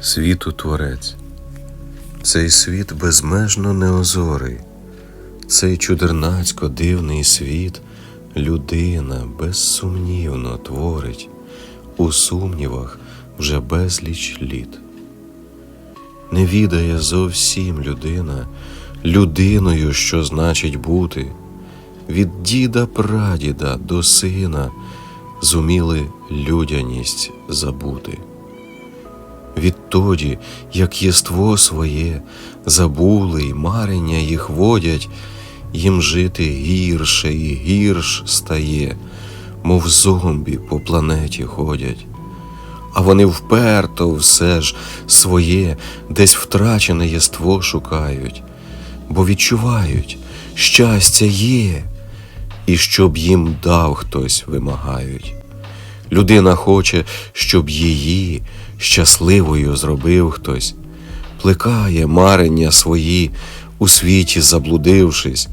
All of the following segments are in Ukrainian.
світу творець, цей світ безмежно неозорий, цей чудернацько дивний світ людина безсумнівно творить, у сумнівах вже безліч літ. Не відає зовсім людина людиною, що значить бути, від діда прадіда до сина зуміли людяність забути. Відтоді, як єство своє забули й марення їх водять, їм жити гірше і гірш стає, мов зомбі по планеті ходять. А вони вперто все ж своє десь втрачене єство шукають, бо відчувають, щастя є, і щоб їм дав хтось вимагають. Людина хоче, щоб її щасливою зробив хтось, плекає марення свої у світі заблудившись,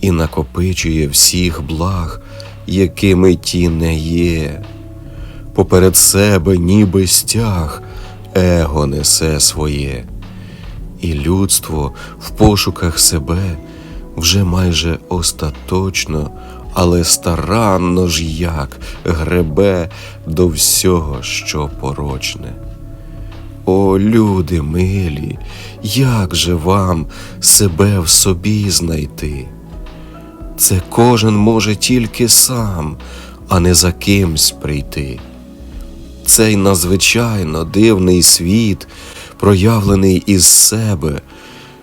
і накопичує всіх благ, якими ті не є. Поперед себе, ніби стяг, его несе своє, і людство в пошуках себе вже майже остаточно, але старанно ж як гребе до всього, що порочне. О, люди милі, як же вам себе в собі знайти? Це кожен може тільки сам, а не за кимсь прийти. Цей надзвичайно дивний світ, проявлений із себе,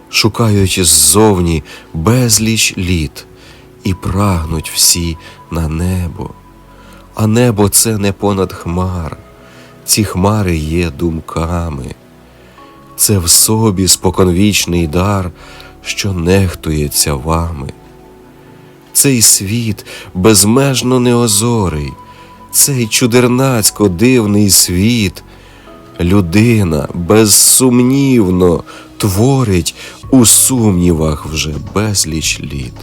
шукають ззовні безліч літ і прагнуть всі на небо. А небо це не понад хмар, ці хмари є думками. Це в собі споконвічний дар, що нехтується вами. Цей світ безмежно неозорий, цей чудернацько дивний світ, людина безсумнівно творить у сумнівах вже безліч літ.